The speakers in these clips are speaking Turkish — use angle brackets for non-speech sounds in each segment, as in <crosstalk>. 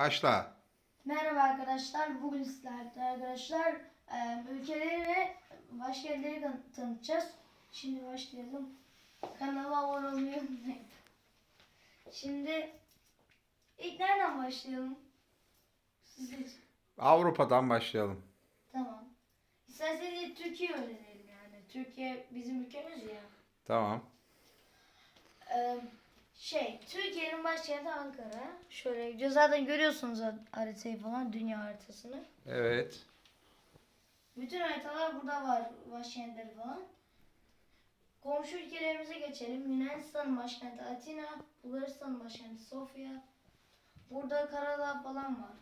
Başla. Merhaba arkadaşlar. Bugün sizlerle arkadaşlar ülkeleri ve başkentleri tan- tanıtacağız. Şimdi başlayalım. Kanala abone olmayı unutmayın. Şimdi ilk nereden başlayalım? Siz Avrupa'dan başlayalım. Tamam. İsterseniz Türkiye öğrenelim yani. Türkiye bizim ülkemiz ya. Tamam. Ee, şey, Türkiye'nin başkenti Ankara. Şöyle gidiyor. Zaten görüyorsunuz haritayı falan, dünya haritasını. Evet. Bütün haritalar burada var, başkentleri falan. Komşu ülkelerimize geçelim. Yunanistan'ın başkenti Atina, Bulgaristan'ın başkenti Sofya. Burada Karadağ falan var.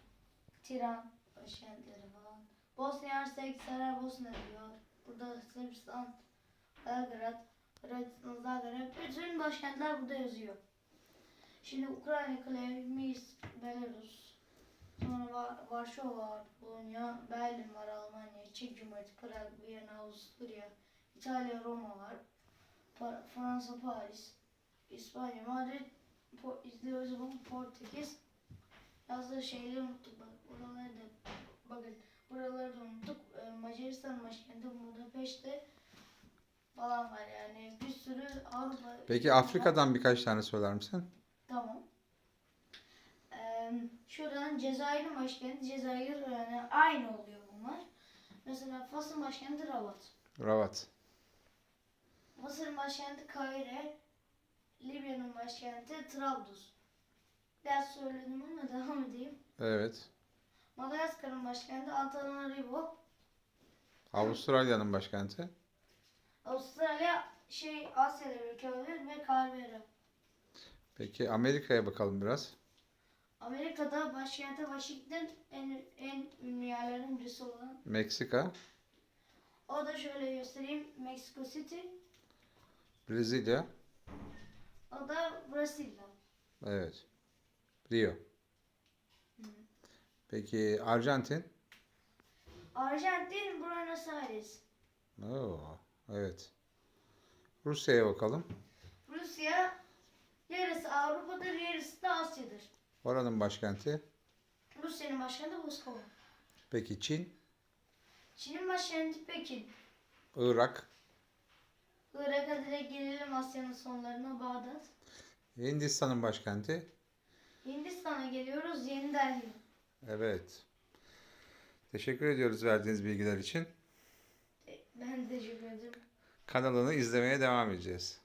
Tiran başkentleri falan. Bosna Hersek, Saraybosna diyor. Burada Sırbistan, Belgrad, Hırvatistan, Zagreb. Bütün başkentler burada yazıyor. Şimdi Ukrayna, Minsk, Belarus, Sonra var, Varşova var, Polonya, Berlin var, Almanya, Çek Cumhuriyeti, Prag, Viyana, Avusturya, İtalya, Roma var. Fransa, Paris, İspanya, Madrid, po- Portekiz. Yazdığı şeyleri unuttuk bak. Buraları da bakın buraları da unuttuk. Ee, Macaristan başkenti Budapeşte falan var yani bir sürü Avrupa. Peki Afrika'dan birkaç tane söyler misin? Şuradan Cezayir'in başkenti Cezayir yani aynı oluyor bunlar. Mesela Fas'ın başkenti Rabat. Rabat. Mısır'ın başkenti Kahire. Libya'nın başkenti Trablus. Biraz söyledim ama <laughs> devam edeyim. Evet. Madagaskar'ın başkenti Antananarivo. Avustralya'nın başkenti. Avustralya şey Asya'da bir ülke olabilir ve Canberra. Peki Amerika'ya bakalım biraz. Amerika'da başkenti Washington en, en ünlü yerlerden birisi olan Meksika. O da şöyle göstereyim. Mexico City. Brezilya. O da Brasilia. Evet. Rio. Peki Arjantin. Arjantin Buenos Aires. Oo, evet. Rusya'ya bakalım. Rusya yarısı Avrupa'dır, yarısı da Asya'dır. Oranın başkenti. Rusya'nın başkenti Moskova. Peki Çin. Çin'in başkenti Pekin. Irak. Irak'a direkt gelelim Asya'nın sonlarına Bağdat. Hindistan'ın başkenti. Hindistan'a geliyoruz Yeni Delhi. Evet. Teşekkür ediyoruz verdiğiniz bilgiler için. Ben de teşekkür ederim. Kanalını izlemeye devam edeceğiz.